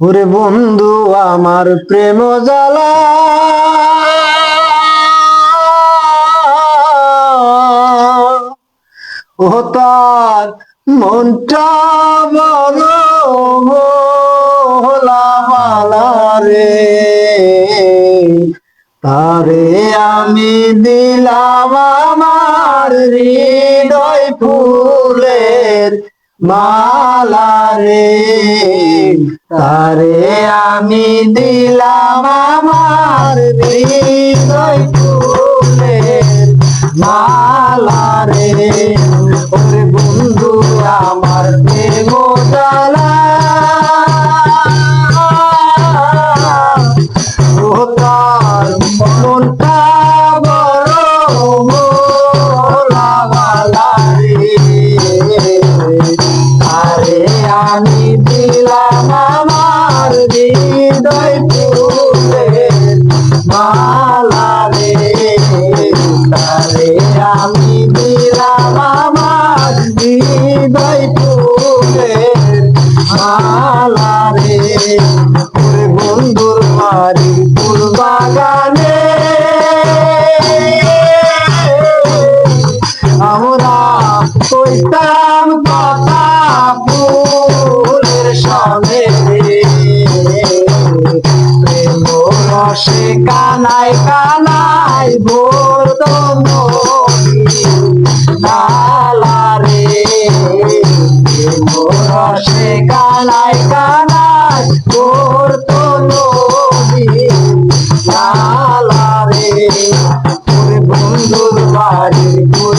ওরে বন্ধু, আমার প্রেম জ্বালা। ও তার মনটা বড় রে তারে আমি দিলাম আমার হৃদয় ফুলের মালা রে তারে আমি দিলাম আমার হৃদয় ফুলের মালা রে। ওরে বন্ধু আমার হৃদয় ফুলের মালা রে আমি দিলাম আমার মালা রে বন্ধুর বাড়ি ফুল বাগানে আমরা কইতাম কানাই কালাই ভোর নালা রে রসে কানাই কানাই ভোর তো রে বন্ধুর বাড়ি ফুল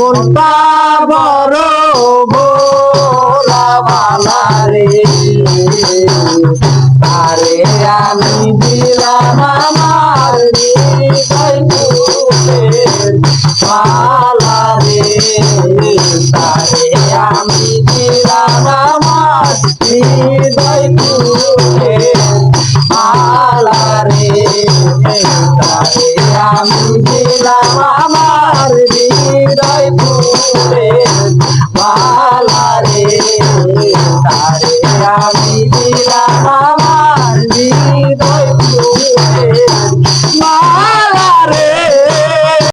মনটা বড় ভোলা বালা রে তারে আমি দিলাম আমার মালা রে তারে আমি দিলাম আমার হৃদয় মালা রে তারে